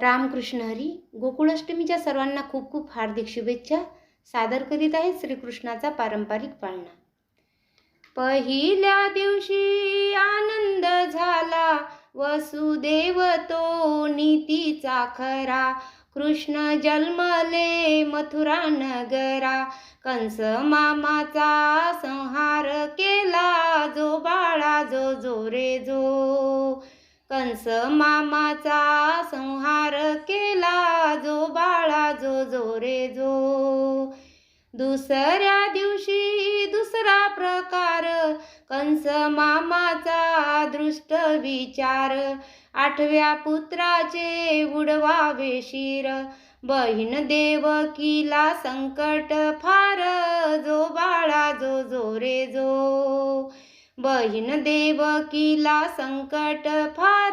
रामकृष्ण हरी गोकुळाष्टमीच्या सर्वांना खूप खूप हार्दिक शुभेच्छा. सादर करीत आहे श्रीकृष्णाचा पारंपरिक पाळणा. पहिल्या दिवशी आनंद झाला वसुदेव तो नीतीचा खरा. कृष्ण जन्मले मथुरा नगरा कंस मामाचा संहार केला जो बाळा जो जो रे जो कंस मामाचा संहार केला जो बाळा जो जो रे जो. दुसऱ्या दिवशी दुसरा प्रकार कंस मामाचा दृष्ट विचार. आठव्या पुत्राचे उडवावे शिर. बहीण देवकीला संकट फार जो बाळा जो जो रे जो. बहीण देवकीला संकट फार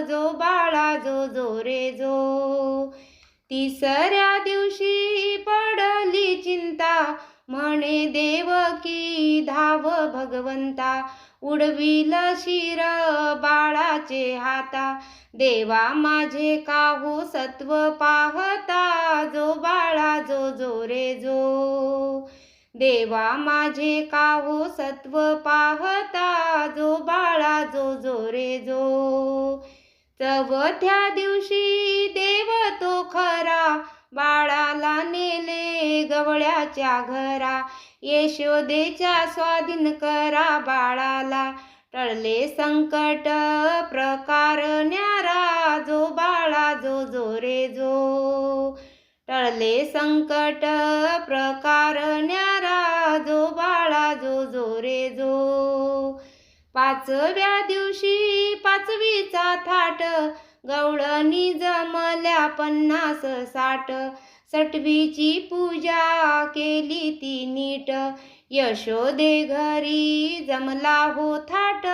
जो बाळा जो जो रे जो. तिसऱ्या दिवशी पडली चिंता म्हणे देवकी धाव भगवंता उडविल शिर बाळाचे हाता. देवा माझे काहू सत्व पाहता जो बाळा जो जो रे जो. देवा माझे काहो सत्व पाहता जो बाळा जो जो रे जो. चवथ्या दिवशी देव तो खरा बाळाला नेले गवळ्याच्या घरा. यशोदेच्या स्वाधीन करा बाळाला टळले संकट प्रकार न्यारा. जो बाळा जो जो रे जो. टळले संकट प्रकार न्यारा जो बाळा जो जो रे जो. पाचव्या दिवशी पाचवीचा थाट गवळणी जमल्या पन्नास साठ. सटवीची पूजा केली ती नीट यशोदे घरी जमला हो थाट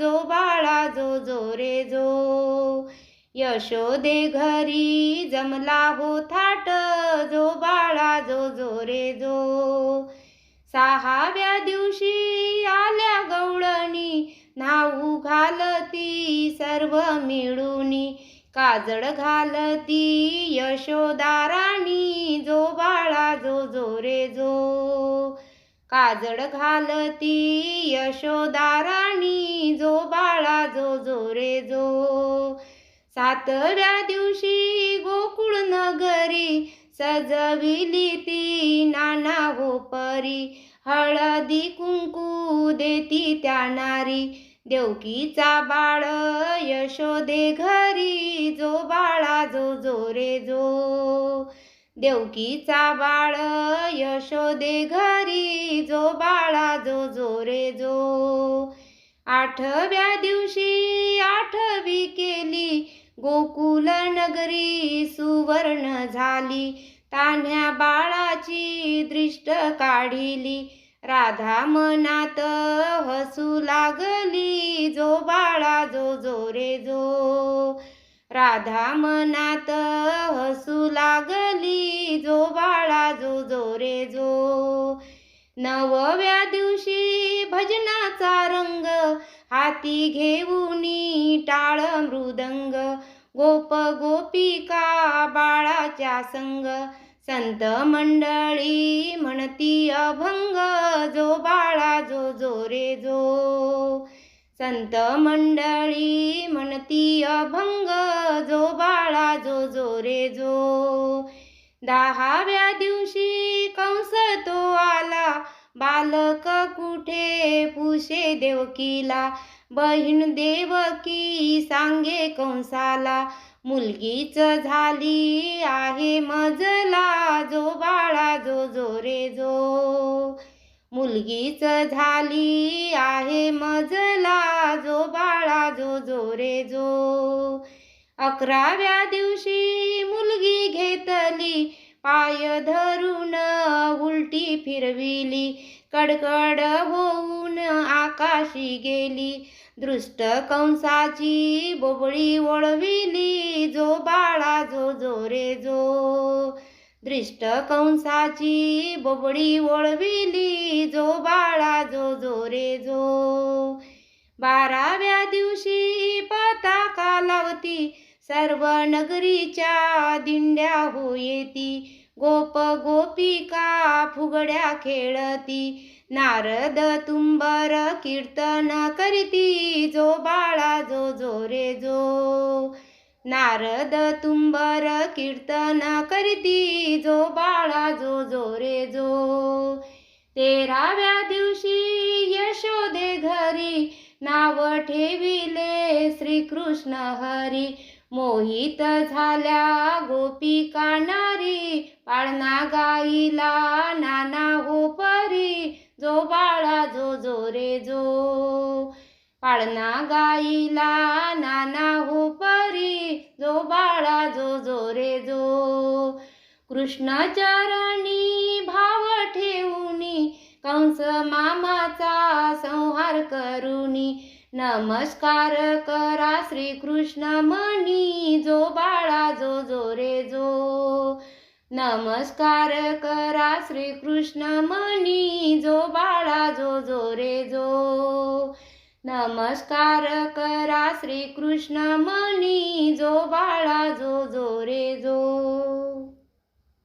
जो बाळा जो जो रे जो. यशोदे घरी जमला हो थाट जो बाळा जो जो रे जो. सहाव्या दिवशी आल्या गवळणी नाऊ घालती सर्व मिळूनी. काजळ घालती यशोदाराणी जो बाळा जो जो रे जो. काजळ घालती यशोदाराणी जो बाळा जो जो रे जो. सातव्या दिवशी गोकुळ नगरी सजविली ती नाना हो परी हळदी कुंकू देती त्या नारी. देवकीचा बाळ यशोदे घरी जो बाळा जो जो रे जो. देवकीचा बाळ यशोदे घरी जो बाळा जो जो रे जो. आठव्या दिवशी आठवी केली गोकुल नगरी सुवर्ण झाली. तान्ह्या बाळाची दृष्ट काढिली. राधा मनात हसू लागली. जो बाळा जो जो रे जो. राधा मनात हसू लागली. जो बाळा जो जो रे जो. नवव्या दिवशी भजनाचा रंग हाती घेऊन टाळ मृदंग. गोप गोपिका बाळाच्या संग. संत मंडळी म्हणती अभंग. जो बाळा जो जो रे जो. संत मंडळी म्हणती अभंग. जो बाळा जो जो रे जो. दहाव्या दिवशी कंस तो आला. बालक कुठे? पुषे देवकीला. बहीण देवकी सांगे कंसाला. मुलगीच झाली आहे मजला जो बाळा जो जो रे जो. मुलगीच झाली आहे मजला जो बाळा जो जो रे जो. अकराव्या दिवशी मुलगी घेतली पाय धरून उलटी फिरविली. कडकड होऊन आकाशी गेली. दृष्ट कंसाची बोबळी ओळविली जो बाळा जो जो रे जो. दृष्ट कंसाची बोबळी ओळविली जो बाळा जो जो रे जो. बाराव्या दिवशी पताका लावती. सर्व नगरीच्या दिंड्या हो येती गोप गोपिका फुगड्या खेळती. नारद तुंबर कीर्तन करीती जो बाळा जो जो रे जो. नारद तुंबर कीर्तन करीती जो बाळा जो जो रे जो. तेराव्या दिवशी यशोदे घरी नाव ठेविले श्रीकृष्ण हरी. मोहित झाल्या गोपी कानारी पाळणा गाईला नाना जो पाळणा गाईला नाना हो परी जो बाळा जो जो रे जो कृष्ण चरणी भाव ठेवणी कंस मामाचा संहार करुणी नमस्कार करा श्री कृष्ण मणी जो बाळा जो जो रे जो नमस्कार करा श्री कृष्ण मणी जो बाळा जो जो रे जो नमस्कार करा श्रीकृष्ण मनी जो बाळा जो जो रे जो.